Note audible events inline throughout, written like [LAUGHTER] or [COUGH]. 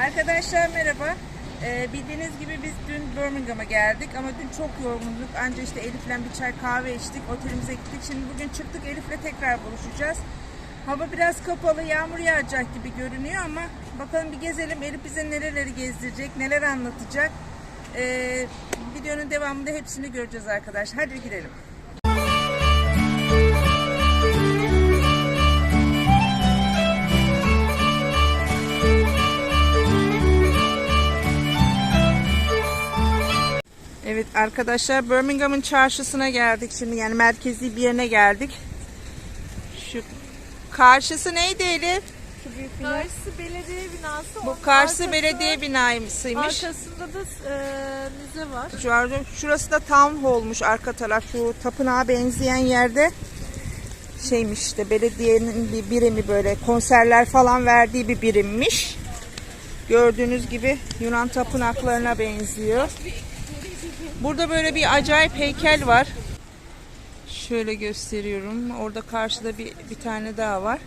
Arkadaşlar merhaba. Ee, bildiğiniz gibi biz dün Birmingham'a geldik ama dün çok yorgunduk. Anca işte Elif'le bir çay kahve içtik. Otelimize gittik. Şimdi bugün çıktık Elif'le tekrar buluşacağız. Hava biraz kapalı, yağmur yağacak gibi görünüyor ama bakalım bir gezelim. Elif bize nereleri gezdirecek, neler anlatacak. Ee, videonun devamında hepsini göreceğiz arkadaşlar. Hadi girelim. Arkadaşlar Birmingham'ın çarşısına geldik şimdi yani merkezi bir yerine geldik. Şu karşısı neydi Elif? Karşısı belediye binası. Bu karşısı arkası- belediye binasıymış. Arkasında da e, müze var. Şu an- Şurası da town hall'muş arka taraf şu tapınağa benzeyen yerde şeymiş işte belediyenin bir birimi böyle konserler falan verdiği bir birimmiş. Gördüğünüz gibi Yunan tapınaklarına benziyor. Burada böyle bir acayip heykel var. Şöyle gösteriyorum. Orada karşıda bir, bir tane daha var.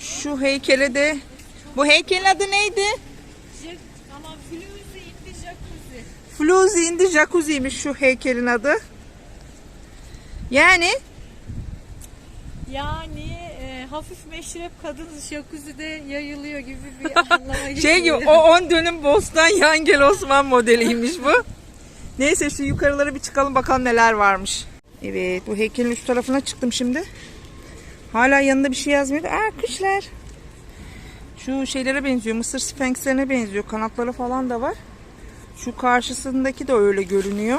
Şu heykele de bu heykelin adı neydi? Fluzi indi Jacuzzi'ymiş şu heykelin adı. Yani Yani e, hafif meşrep kadın jacuzzi'de yayılıyor gibi bir [LAUGHS] anlama şey gibi geliyor. o 10 dönüm bostan Yangel Osman modeliymiş bu. Neyse şu yukarılara bir çıkalım bakalım neler varmış. Evet bu heykelin üst tarafına çıktım şimdi. Hala yanında bir şey yazmıyor. Aa kuşlar. Şu şeylere benziyor. Mısır sfenkslerine benziyor. Kanatları falan da var. Şu karşısındaki de öyle görünüyor.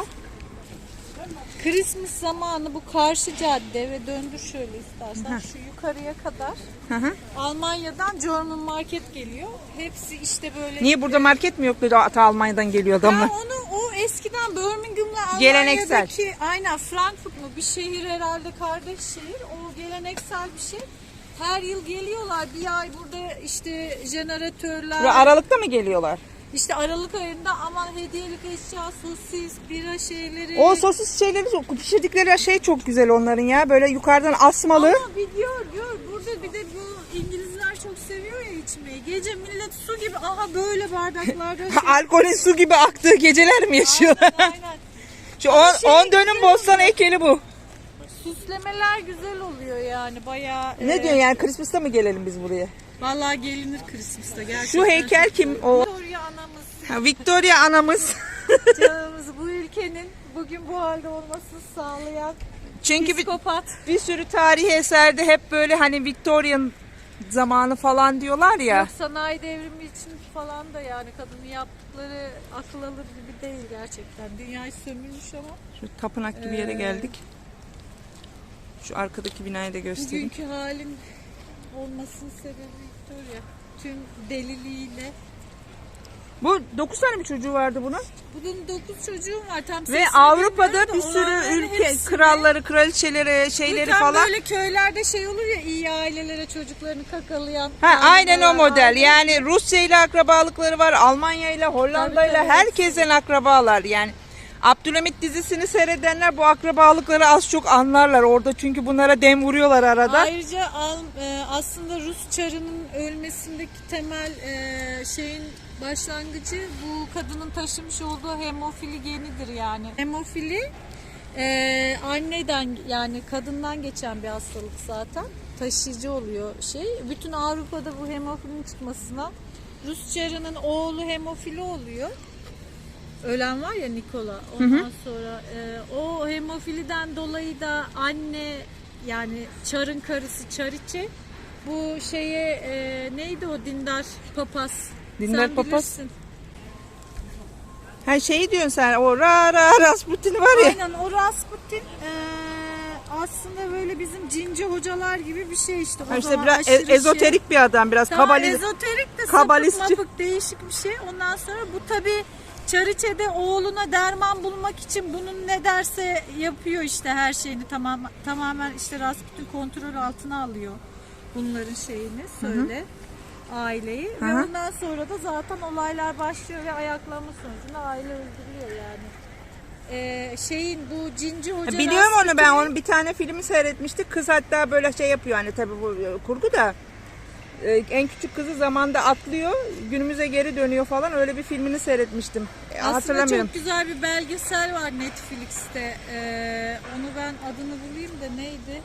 Christmas zamanı bu karşı cadde ve döndür şöyle istersen şu yukarıya kadar Hı hı. Almanya'dan German Market geliyor. Hepsi işte böyle Niye burada market mi yok ata Almanya'dan geliyor adamlar. Ya onu eskiden Birmingham'la Geleneksel. Almanya'daki aynen Frankfurt mu bir şehir herhalde kardeş şehir. O geleneksel bir şey. Her yıl geliyorlar bir ay burada işte jeneratörler. Aralıkta mı geliyorlar? İşte Aralık ayında aman hediyelik eşya, sosis, bira şeyleri. O sosis şeyleri çok pişirdikleri şey çok güzel onların ya. Böyle yukarıdan asmalı. Ama bir gör gör burada bir de bu İngilizler çok seviyor ya içmeyi. Gece millet su gibi aha böyle bardaklarda şey. Alkolün su gibi aktığı geceler mi yaşıyorlar? aynen aynen. [LAUGHS] Şu 10 şey dönüm güzel bostan heykeli bu. Süslemeler güzel oluyor yani bayağı. Ne e, diyorsun yani Christmas'ta mı gelelim biz buraya? Vallahi gelinir Christmas'ta gerçekten. Şu heykel kim? O anamız, Victoria anamız. [LAUGHS] canımız bu [LAUGHS] ülkenin bugün bu halde olmasını sağlayan Çünkü bir, bir sürü tarihi eserde hep böyle hani Victorian zamanı falan diyorlar ya. Yok sanayi devrimi için falan da yani kadının yaptıkları akıl alır gibi değil gerçekten. Dünyayı sömürmüş ama Şu tapınak gibi yere Ee, geldik. Şu arkadaki binayı da göstereyim. bugünkü halin olmasının sebebi Victoria. Tüm deliliğiyle. Bu 9 tane bir çocuğu vardı bunun. Bunun 9 çocuğum var. Tam Ve Avrupa'da bir sürü ülke hepsini- kralları, kraliçeleri, şeyleri tam falan. böyle köylerde şey olur ya iyi ailelere çocuklarını kakalayan. Ha, aynen o model. aile. Yani Rusya ile akrabalıkları var, Almanya ile, Hollanda ile herkesten akrabalar. Yani Abdülhamit dizisini seyredenler bu akrabalıkları az çok anlarlar orada çünkü bunlara dem vuruyorlar arada. Ayrıca e, aslında Rus çarının ölmesindeki temel e, şeyin başlangıcı bu kadının taşımış olduğu hemofili genidir yani. Hemofili e, anneden yani kadından geçen bir hastalık zaten. Taşıyıcı oluyor şey. Bütün Avrupa'da bu hemofilin çıkmasına Rus çarının oğlu hemofili oluyor. Ölen var ya Nikola. Ondan sonra e, o hemofiliden dolayı da anne yani Çar'ın karısı Çariçe bu şeye e, neydi o dindar papaz? Sen papaz? Ha şeyi diyorsun sen o ra ra Rasputin var ya. Aynen o Rasputin e, aslında böyle bizim cinci hocalar gibi bir şey işte. O işte biraz e- şey. ezoterik bir adam biraz Daha kabali. ezoterik de kabalistçi. sapık mapık değişik bir şey. Ondan sonra bu tabi Çariçe'de oğluna derman bulmak için bunun ne derse yapıyor işte her şeyini tamam tamamen işte Rasputin kontrol altına alıyor bunların şeyini söyle aileyi ve Hı hı. ondan sonra da zaten olaylar başlıyor ve ayaklanma sonucunda aile öldürülüyor yani. Ee, şeyin bu cinci hoca Biliyorum onu ben onun bir tane filmi seyretmiştik. Kız hatta böyle şey yapıyor hani tabii bu e, kurgu da. e, en küçük kızı zamanda atlıyor, günümüze geri dönüyor falan öyle bir filmini seyretmiştim. E, Aslında Hatırlamıyorum. çok güzel bir belgesel var Netflix'te. Ee, onu ben adını bulayım da neydi?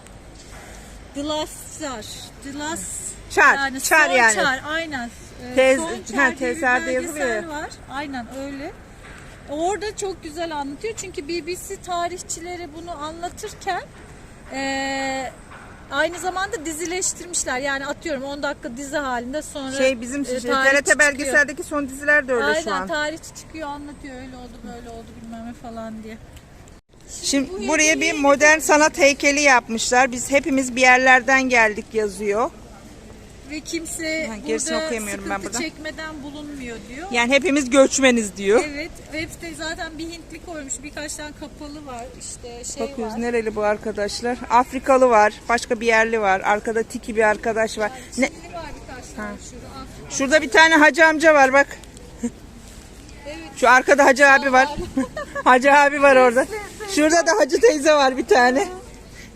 The Last Czar. The Last Çar, yani çar yani. Çar, aynen. Ee, Tez- Son ha, Çar bir tezlerde yazılıyor var. Aynen öyle. Orada çok güzel anlatıyor. Çünkü BBC tarihçileri bunu anlatırken ee, aynı zamanda dizileştirmişler. Yani atıyorum 10 dakika dizi halinde sonra Şey bizim e, şey, TRT belgeseldeki son diziler de öyle Aynen şu an. tarihçi çıkıyor anlatıyor öyle oldu böyle oldu bilmem ne falan diye. Şimdi bu buraya bir modern sanat heykeli yapmışlar. Biz hepimiz bir yerlerden geldik yazıyor. Ve kimse Ha, gerisini burada okuyamıyorum ben sıkıntı buradan. çekmeden bulunmuyor diyor. Yani hepimiz göçmeniz diyor. Evet, web site zaten bir Hintli koymuş, birkaç tane kapalı var, işte şey Bakıyoruz var. nereli bu arkadaşlar? Afrikalı var, başka bir yerli var. Arkada tiki bir arkadaş var. Ne? Çinli var birkaç tane şurada. Afrika. Şurada bir tane hacı amca var bak. Evet. Şu arkada hacı abi var. [LAUGHS] hacı abi var orada. Şurada da hacı teyze var bir tane.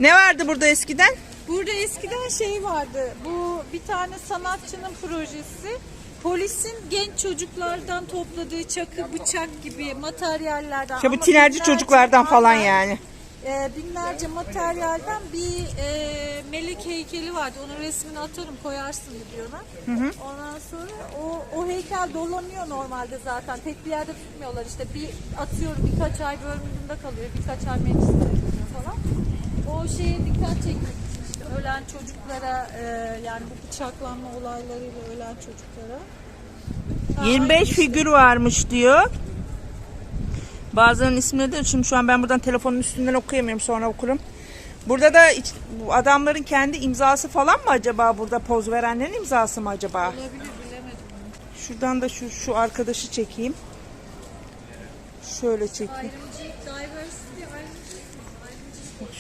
Ne vardı burada eskiden? Burada eskiden şey vardı, bu bir tane sanatçının projesi. Polisin genç çocuklardan topladığı çakı, bıçak gibi materyallerden. İşte bu ama tinerci çocuklardan falan Aynen. yani. E, binlerce materyalden bir e, melek heykeli vardı. Onun resmini atarım koyarsın diyorlar. Ondan sonra o, o heykel dolanıyor normalde zaten. Tek bir yerde tutmuyorlar işte. Bir atıyorum birkaç ay bölümünde kalıyor. Birkaç ay mecliste kalıyor falan. O şeye dikkat çekmek için işte ölen çocuklara e, yani bu bıçaklanma olaylarıyla ölen çocuklara. Ha, 25 aynı işte. figür varmış diyor. Bazılarının ismini de şimdi şu an ben buradan telefonun üstünden okuyamıyorum sonra okurum. Burada da iç- bu adamların kendi imzası falan mı acaba burada poz verenlerin imzası mı acaba? Olabilir bilemedim. Şuradan da şu şu arkadaşı çekeyim. Şöyle çekeyim.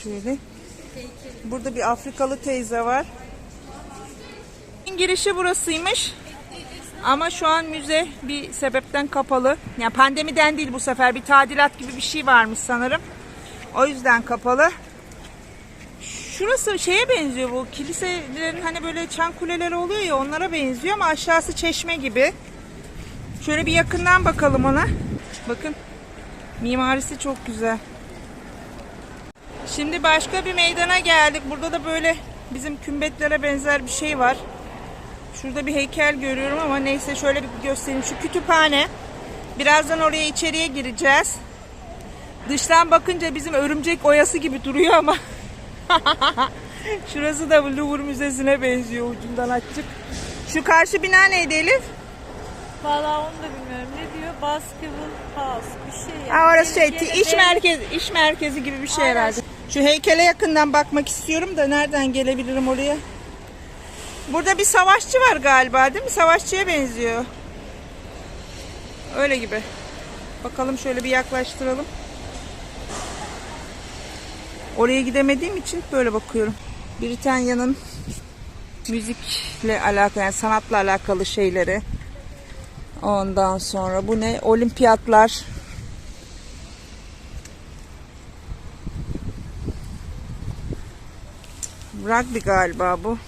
Şöyle. Burada bir Afrikalı teyze var. Girişi burasıymış. Ama şu an müze bir sebepten kapalı. Yani pandemiden değil bu sefer bir tadilat gibi bir şey varmış sanırım. O yüzden kapalı. Şurası şeye benziyor bu kiliselerin hani böyle çan kuleleri oluyor ya onlara benziyor ama aşağısı çeşme gibi. Şöyle bir yakından bakalım ona. Bakın mimarisi çok güzel. Şimdi başka bir meydana geldik. Burada da böyle bizim kümbetlere benzer bir şey var. Şurada bir heykel görüyorum ama neyse şöyle bir göstereyim. Şu kütüphane. Birazdan oraya içeriye gireceğiz. Dıştan bakınca bizim örümcek oyası gibi duruyor ama [LAUGHS] Şurası da Louvre Müzesi'ne benziyor ucundan açık. Şu karşı bina neydi Elif? Valla onu da bilmiyorum. Ne diyor? Basketball House bir şey yani. Ha orası şey iş merkezi iş merkezi gibi bir şey Aynen. herhalde. Şu heykele yakından bakmak istiyorum da nereden gelebilirim oraya? Burada bir savaşçı var galiba değil mi? Savaşçıya benziyor. Öyle gibi. Bakalım şöyle bir yaklaştıralım. Oraya gidemediğim için böyle bakıyorum. Britanya'nın müzikle alakalı, yani sanatla alakalı şeyleri. Ondan sonra bu ne? Olimpiyatlar. Rugby galiba bu.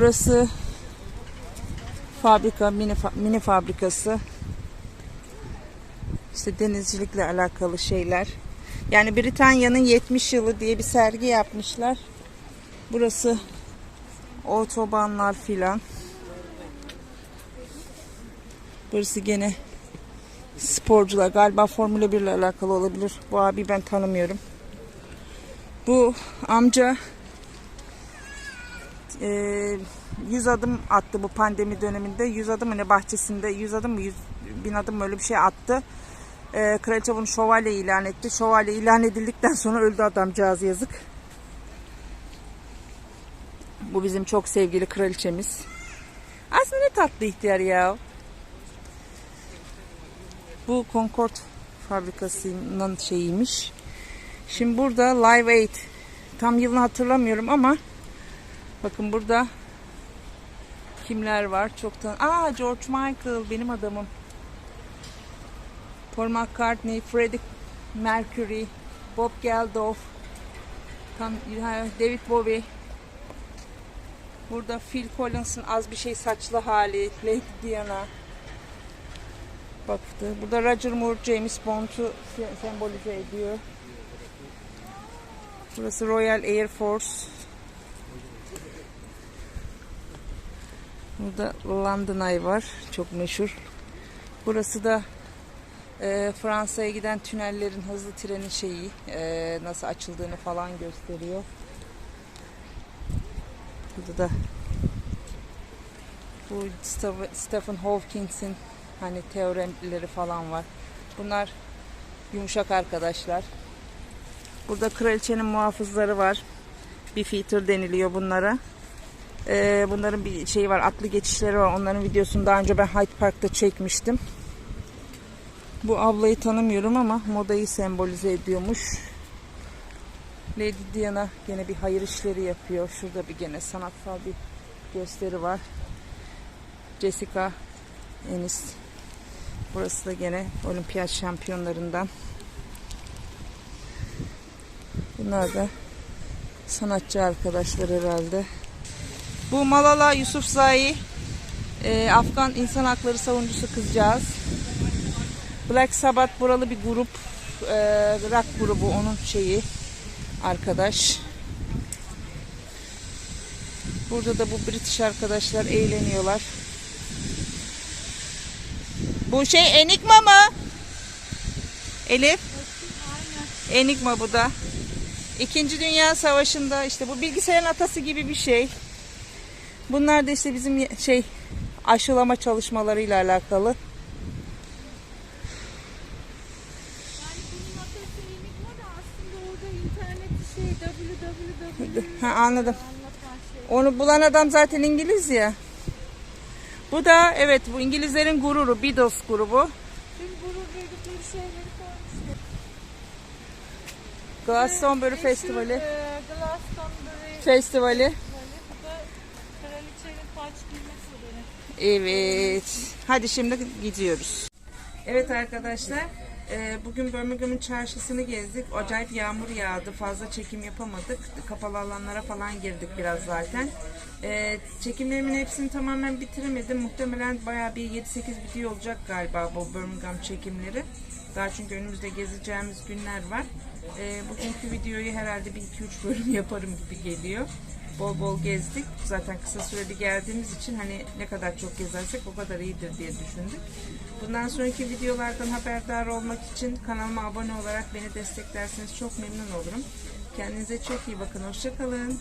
Burası fabrika, mini, fa- mini fabrikası. İşte denizcilikle alakalı şeyler. Yani Britanya'nın 70 yılı diye bir sergi yapmışlar. Burası otobanlar filan. Burası gene sporcular. Galiba Formula 1 ile alakalı olabilir. Bu abi ben tanımıyorum. Bu amca eee 100 adım attı bu pandemi döneminde. 100 adım mı ne bahçesinde 100 adım mı 100 bin adım mı öyle bir şey attı. Eee kraliçe bunu şövalye ilan etti. Şövalye ilan edildikten sonra öldü adamcağız yazık. Bu bizim çok sevgili kraliçemiz. Aslında ne tatlı ihtiyar ya. Bu Concord fabrikasının şeyiymiş. Şimdi burada Live Aid. Tam yılını hatırlamıyorum ama bakın burada kimler var? Çoktan. Aa George Michael benim adamım. Paul McCartney, Freddie Mercury, Bob Geldof, Kan- David Bowie. Burada Phil Collins'ın az bir şey saçlı hali. Lady Diana. Baktı. Burada Roger Moore James Bond'u se- sembolize ediyor. Burası Royal Air Force. Burada London Eye var. Çok meşhur. Burası da e, Fransa'ya giden tünellerin hızlı trenin şeyi e, nasıl açıldığını falan gösteriyor. Burada da bu Stephen Hawkings'in hani teoremleri falan var. Bunlar yumuşak arkadaşlar. Burada kraliçenin muhafızları var. Bir feature deniliyor bunlara. Ee, bunların bir şeyi var, atlı geçişleri var. Onların videosunu daha önce ben Hyde Park'ta çekmiştim. Bu ablayı tanımıyorum ama modayı sembolize ediyormuş. Lady Diana gene bir hayır işleri yapıyor. Şurada bir gene sanatsal bir gösteri var. Jessica Ennis. Burası da gene olimpiyat şampiyonlarından. Bunlar da sanatçı arkadaşlar herhalde. Bu Malala Yusufzai e, Afgan insan hakları savunucusu kızcağız. Black Sabbath buralı bir grup e, rock grubu onun şeyi arkadaş. Burada da bu British arkadaşlar eğleniyorlar. Bu şey Enigma mı? Elif? Enigma bu da. İkinci Dünya Savaşı'nda işte bu bilgisayarın atası gibi bir şey. Bunlar da işte bizim şey aşılama çalışmalarıyla alakalı. Ha, anladım. şey. Onu bulan adam zaten İngiliz ya. Bu da evet bu İngilizlerin gururu Beatles grubu. Tüm gurur duydukları şeyleri koymuşlar. Glastonbury Festivali. e, Glastonbury Festivali. Evet. Hadi şimdi gidiyoruz. Evet arkadaşlar. e, Bugün Birmingham'ın çarşısını gezdik. Acayip yağmur yağdı. Fazla çekim yapamadık. Kapalı alanlara falan girdik biraz zaten. E, Çekimlerimin hepsini tamamen bitiremedim. Muhtemelen bayağı bir 7-8 video olacak galiba bu Birmingham çekimleri. Daha çünkü önümüzde gezeceğimiz günler var. E, Bugünkü videoyu herhalde bir 2-3 bölüm [LAUGHS] yaparım gibi geliyor bol bol gezdik. Zaten kısa sürede geldiğimiz için hani ne kadar çok gezersek o kadar iyidir diye düşündük. Bundan sonraki videolardan haberdar olmak için kanalıma abone olarak beni desteklerseniz çok memnun olurum. Kendinize çok iyi bakın. Hoşçakalın.